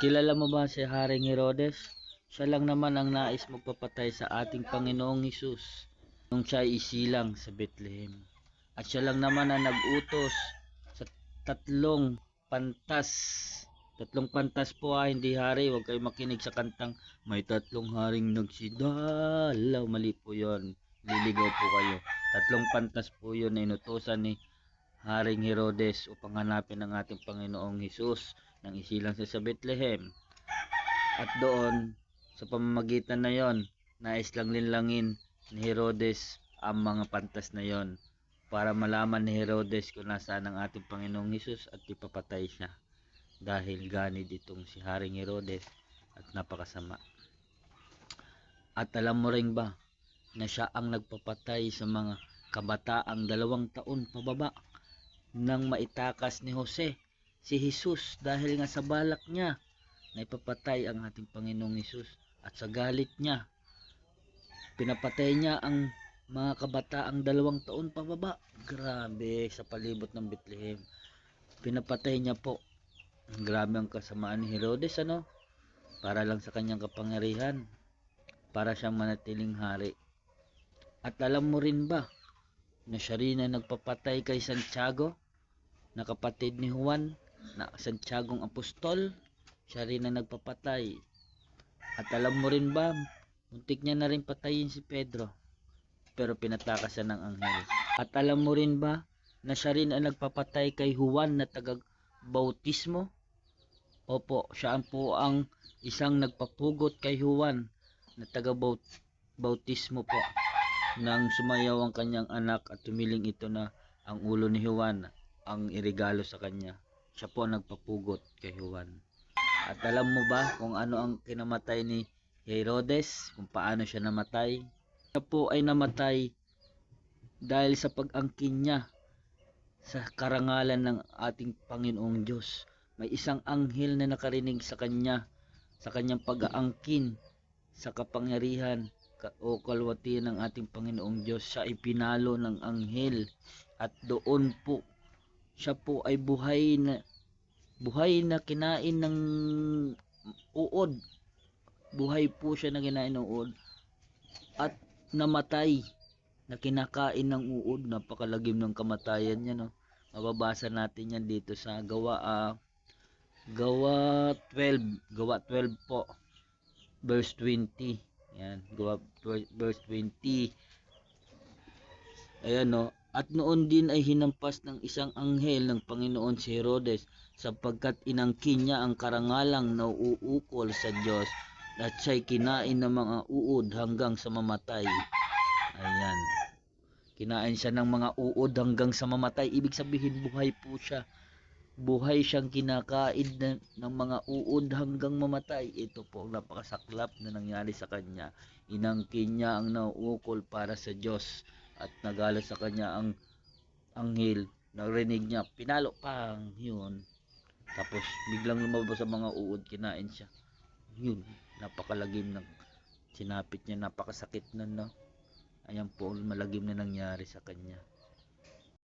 Kilala mo ba si Haring Herodes? Siya lang naman ang nais magpapatay sa ating Panginoong Hesus nung siya isilang sa Bethlehem. At siya lang naman ang nag-utos sa tatlong pantas. Tatlong pantas po ah, hindi hari. Huwag kayo makinig sa kantang may tatlong haring nagsidalaw. Mali po yon. Liligaw po kayo. Tatlong pantas po yun na inutosan ni Haring Herodes upang hanapin ang ating Panginoong Hesus nang isilang siya sa Bethlehem. At doon, sa pamamagitan na yon, nais lang linlangin ni Herodes ang mga pantas na yon para malaman ni Herodes kung nasaan ang ating Panginoong Hesus at ipapatay siya dahil ganid itong si Haring Herodes at napakasama. At alam mo rin ba na siya ang nagpapatay sa mga kabataang dalawang taon pababa nang maitakas ni Jose si Jesus dahil nga sa balak niya na ipapatay ang ating Panginoong Hesus at sa galit niya pinapatay niya ang mga kabataang dalawang taon pababa. Grabe sa palibot ng Bethlehem. Pinapatay niya po. Grabe ang kasamaan ni Herodes ano? Para lang sa kanyang kapangyarihan. Para siyang manatiling hari. At alam mo rin ba na siya rin ang nagpapatay kay Santiago na kapatid ni Juan na Santiagong Apostol. Siya rin ang nagpapatay. At alam mo rin ba muntik niya na rin patayin si Pedro. Pero pinatakas siya ng anghel. At alam mo rin ba na siya rin ang nagpapatay kay Juan na taga bautismo opo siya ang po ang isang nagpapugot kay Juan na taga bautismo po. Nang sumayaw ang kanyang anak at tumiling ito na ang ulo ni Juan ang irigalo sa kanya. Siya po ang nagpapugot kay Juan. At alam mo ba kung ano ang kinamatay ni Herodes? Kung paano siya namatay? Siya po ay namatay dahil sa pag-angkin niya sa karangalan ng ating Panginoong Diyos. May isang anghel na nakarinig sa kanya sa kanyang pag-aangkin sa kapangyarihan ka- o kalwatian ng ating Panginoong Diyos siya ay pinalo ng anghel at doon po siya po ay buhay na buhay na kinain ng uod. Buhay po siya na kinain ng uod. At namatay na kinakain ng uod. Napakalagim ng kamatayan niya no? Mababasa natin yan dito sa gawa ah, gawa 12 gawa 12 po verse 20 yan, gawa verse 20. Ayan no. At noon din ay hinampas ng isang anghel ng Panginoon si Herodes sapagkat inangkin niya ang karangalang na uukol sa Diyos at siya'y kinain ng mga uod hanggang sa mamatay. Ayan. Kinain siya ng mga uod hanggang sa mamatay. Ibig sabihin buhay po siya buhay siyang kinakain na, ng mga uod hanggang mamatay. Ito po ang napakasaklap na nangyari sa kanya. Inangkin niya ang nauukol para sa Diyos at nagalit sa kanya ang anghel. Narinig niya, pinalo pang yun. Tapos biglang lumabas sa mga uod, kinain siya. Yun, napakalagim ng sinapit niya, napakasakit na no. Ayan po, malagim na nangyari sa kanya.